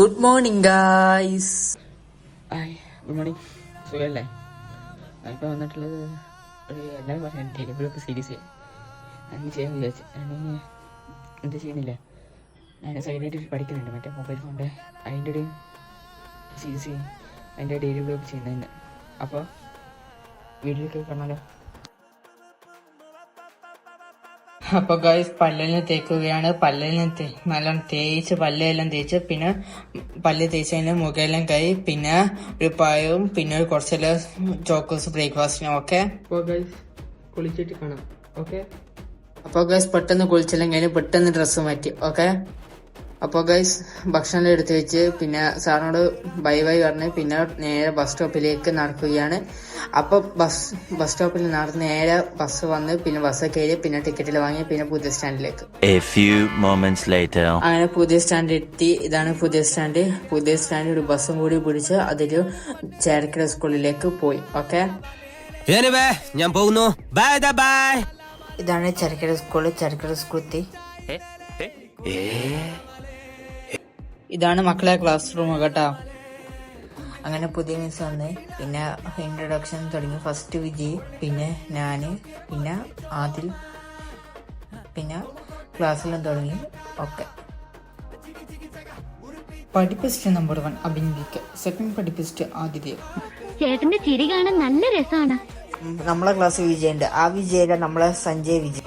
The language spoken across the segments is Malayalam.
Good morning guys hi good morning സുഖമല്ലേ ഇപ്പോൾ വന്നിട്ടുള്ളത് ഒരു എല്ലാവരും പറഞ്ഞു ടെലിഗ്രാഫ് സീരീസ് അങ്ങനെ ചെയ്യാൻ വിചാരിച്ചു. ഞാൻ എന്ത് ചെയ്യുന്നില്ല. ഞാൻ സൈഡായിട്ട് പഠിക്കുന്നുണ്ട്. മറ്റേ മൊബൈൽ ഫോണിന്റെ അതിന്റെ ഒരു സീരീസ് അതിന്റെ ഡെയിലി ബ്ലോഗ് ചെയ്യുന്നതിന്. അപ്പോൾ വീഡിയോ ഒക്കെ കാണാലോ അപ്പൊ ഗായ്സ് പല്ലെല്ലാം തേക്കുകയാണ്. പല്ലെല്ലാം തേ- നല്ലോണം തേച്ച് പല്ലെല്ലാം തേച്ച് പിന്നെ പല്ല് തേച്ചതിന് മുഖമെല്ലാം കൈ പിന്നെ ഒരു പായവും പിന്നെ ഒരു കുറച്ചെല്ലാം ചോക്കോസ് ബ്രേക്ക്ഫാസ്റ്റിനും ഓക്കെ അപ്പോൾ ഗൈസ് കുളിച്ചിട്ട് കാണാം ഓക്കെ അപ്പൊ ഗൈസ് പെട്ടെന്ന് കുളിച്ചെല്ലാം കഴിഞ്ഞ് പെട്ടെന്ന് ഡ്രസ്സ് മാറ്റി ഓക്കെ അപ്പൊ ഗൈസ് ഭക്ഷണം എടുത്തു വെച്ച് പിന്നെ സാറിനോട് ബൈ ബൈ പറഞ്ഞ് പിന്നെ നേരെ ബസ് സ്റ്റോപ്പിലേക്ക് നടക്കുകയാണ്. അപ്പോൾ ബസ് ബസ് സ്റ്റോപ്പിൽ നടന്ന് നേരെ ബസ് വന്ന് പിന്നെ ബസ് കയറി പിന്നെ ടിക്കറ്റിൽ വാങ്ങി പിന്നെ പുതിയ സ്റ്റാൻഡിലേക്ക്. അങ്ങനെ പുതിയ സ്റ്റാൻഡ് എത്തി. ഇതാണ് പുതിയ സ്റ്റാൻഡ് പുതിയ സ്റ്റാൻഡിൽ ഒരു ബസ്സും കൂടി പിടിച്ച് അതിൽ ചേർക്കര സ്കൂളിലേക്ക് പോയി. ഓക്കെ ഞാൻ പോകുന്നു. ബൈ ബൈ ഇതാണ് ചെറുക്കര സ്കൂൾ ചെറുക്കര സ്കൂൾ എത്തി. ഇതാണ് മക്കളെ ക്ലാസ് റൂം കേട്ടോ. അങ്ങനെ പുതിയ മിസ് വന്ന്. പിന്നെ ഇൻട്രൊഡക്ഷൻ തുടങ്ങി. ഫസ്റ്റ് വിജി പിന്നെ ഞാൻ പിന്നെ ആദിൽ പിന്നെ ക്ലാസ്സിലും തുടങ്ങി. ഓക്കെ പഠിപ്പിസ്റ്റ് നമ്പർ വൺ അഭിനന്ദിക്ക സെക്കൻഡ് പഠിപ്പിസ്റ്റ് ആദിത്യ. ചേട്ടന്റെ ചിരി കാണാൻ നല്ല രസമാണ് നമ്മളെ ക്ലാസ് വിജയുണ്ട് ആ വിജയല്ല നമ്മളെ സഞ്ജയ് വിജയ്.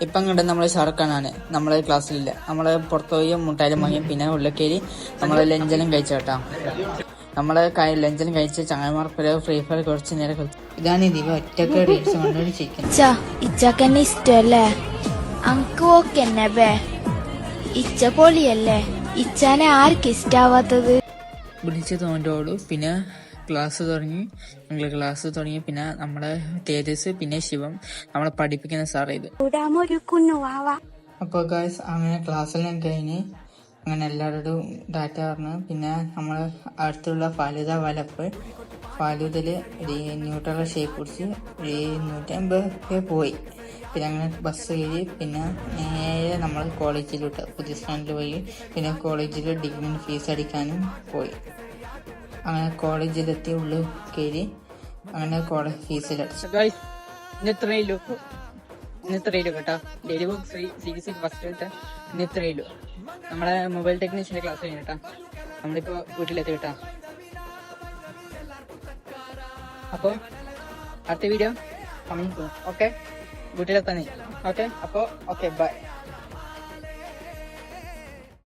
ഇപ്പം കണ്ടത് നമ്മളെ ഷാർഖാനാണ് നമ്മളെ ക്ലാസ്സിലില്ല. നമ്മളെ പുറത്തു പോയി മുട്ടായാലും വാങ്ങി പിന്നെ ഉള്ളിൽ നമ്മളെ ലഞ്ചെല്ലാം കഴിച്ച കേട്ടോ നമ്മളെ ലഞ്ചെല്ലാം കഴിച്ച് ചങ്ങന്മാർക്കൊരു ഫ്രീ ഫയർ കുറച്ച് നേരം കളിച്ചു ഇതാണ് ദിവ ഒറ്റയ്ക്ക് റീൽസ് കണ്ടുപിടിച്ചിരിക്കുന്നത് ഇച്ച ഇച്ചക്കന്നെ ഇഷ്ടല്ലേ? അങ്ക് ഓക്കെന്നെ ബേ. ഇച്ച പൊളിയല്ലേ? ഇച്ചാനെ ആർക്കിഷ്ടാവാത്തത്? വിളിച്ചു തോന്നോളൂ പിന്നെ ക്ലാസ് തുടങ്ങി. ഞങ്ങൾ ക്ലാസ് തുടങ്ങി. പിന്നെ നമ്മുടെ തേജസ് പിന്നെ ശിവം നമ്മളെ പഠിപ്പിക്കുന്ന സാർ ഇത്. അപ്പോൾ ഗായ്സ് അങ്ങനെ ക്ലാസ്സെല്ലാം കഴിഞ്ഞ് അങ്ങനെ എല്ലാവരോടും ഡാറ്റ പറഞ്ഞു. പിന്നെ നമ്മൾ അടുത്തുള്ള ഫാലുദ വലപ്പ്. ഫാലുദയിൽ ഒരു ന്യൂട്രൽ ഷേപ്പ് പിടിച്ച് ഒരു നൂറ്റമ്പത് പോയി. പിന്നെ അങ്ങനെ ബസ് കയറി. പിന്നെ നേരെ നമ്മൾ കോളേജിലോട്ട് പുതിയ സ്റ്റാൻഡിൽ പോയി പിന്നെ കോളേജിൽ ഡിഗ്രി ഫീസ് അടിക്കാനും പോയി. അങ്ങനെ കോളേജിലെത്തി ഉള്ളിൽ കയറി അങ്ങനെ കോളേജ് ഫീസിലടിച്ചു ഇന്ന് ഇത്രയേ ഉള്ളൂ. ഇന്ന് ഉള്ളൂ കേട്ടോ. ഡെയിലി ബുക്ക് ഫ്രീ ഫസ്റ്റ് കേട്ടോ ഇന്ന് നമ്മളെ മൊബൈൽ ടെക്നീഷ്യന്റെ ക്ലാസ് കഴിഞ്ഞു കേട്ടോ. നമ്മളിപ്പോ വീട്ടിലെത്തി കേട്ടോ. അപ്പൊ അടുത്ത വീഡിയോ കമ്മിങ് ഓക്കെ വീട്ടിലെത്താൻ. ഓക്കെ അപ്പൊ ഓക്കെ ബൈ